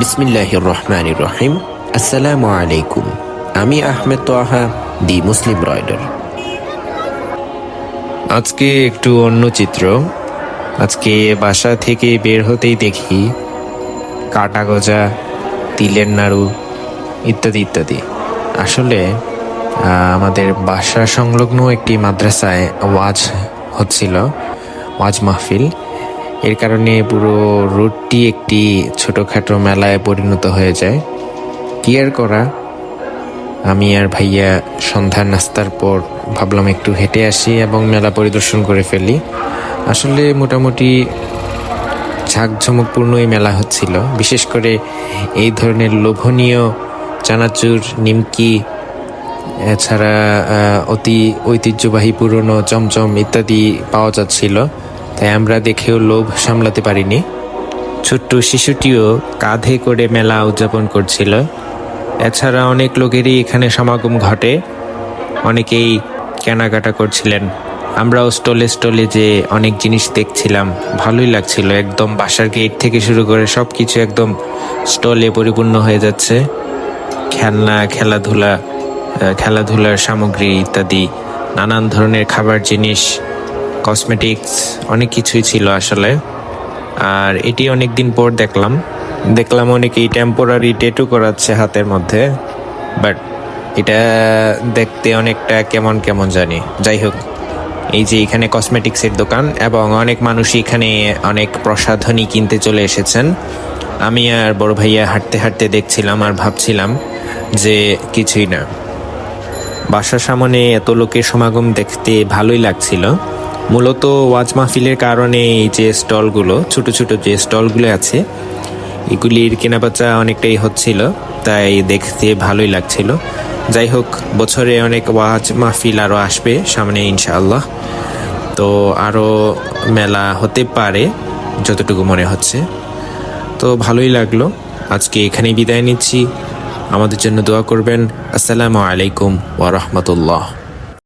বিসমিল্লাহির রহমানির রহিম আসসালামু আলাইকুম আমি Ahmed Toaha the Muslim rider আজকে একটু অন্য চিত্র। আজকে বাসা থেকে বের হতেই দেখি কাটা গজা, তিলের নাড়ু ইত্যাদি ইত্যাদি। আসলে আমাদের বাসা সংলগ্ন একটি মাদ্রাসায় ওয়াজ হচ্ছিল, ওয়াজ মাহফিল। এর কারণে পুরো রোডটি একটি ছোটোখাটো মেলায় পরিণত হয়ে যায়। কি আর করা? আমি আর ভাইয়া সন্ধ্যার নাস্তার পর ভাবলাম একটু হেঁটে আসি এবং মেলা পরিদর্শন করে ফেলি। আসলে মোটামুটি ঝাঁকঝমকপূর্ণ এই মেলা হচ্ছিল। বিশেষ করে এই ধরনের লোভনীয় চানাচুর, নিমকি, এছাড়া অতি ঐতিহ্যবাহী পুরনো চমচম ইত্যাদি পাওয়া যাচ্ছিল। তাই আমরা দেখেও লোভ সামলাতে পারিনি। ছোট্ট শিশুটিও কাঁধে করে মেলা উদযাপন করছিল। এছাড়া অনেক লোকেরই এখানে সমাগম ঘটে। অনেকেই কেনাকাটা করছিলেন। আমরাও স্টলে স্টলে যে অনেক জিনিস দেখছিলাম, ভালোই লাগছিল। একদম বাসার গেট থেকে শুরু করে সব কিছু একদম স্টলে পরিপূর্ণ হয়ে যাচ্ছে। খেলনা, খেলাধুলা খেলাধুলার সামগ্রী ইত্যাদি, নানান ধরনের খাবার জিনিস কসমেটিক্স অনেক কিছুই ছিল আসলে। আর এটি অনেক দিন পর দেখলাম। দেখলাম অনেকেই টেম্পোরারি টেটু করাচ্ছে হাতের মধ্যে বাট এটা দেখতে অনেকটা কেমন কেমন জানি। যাই হোক, এই যে এখানে কসমেটিক্সের দোকান এবং অনেক মানুষই এখানে অনেক প্রসাধনী কিনতে চলে এসেছেন। আমি আর বড় ভাইয়া হাঁটতে হাঁটতে দেখছিলাম আর ভাবছিলাম যে কিছুই না। বাসার সামনে এত লোকের সমাগম দেখতে ভালোই লাগছিল। মূলত ওয়াজ মাহফিলের কারণে এই যে স্টলগুলো, ছোট ছোট যে স্টলগুলো আছে, এগুলির কেনাবেচা অনেকটাই হচ্ছিল, তাই দেখতে ভালোই লাগছিল। যাই হোক, বছরে অনেক ওয়াজ মাহফিল আরও আসবে সামনে, ইনশাআল্লাহ। তো আরও মেলা হতে পারে, যতটুকু মনে হচ্ছে। তো ভালোই লাগল। আজকে এখানেই বিদায় নিচ্ছি। আমাদের জন্য দোয়া করবেন। আসসালামু আলাইকুম ওয়া রাহমাতুল্লাহ।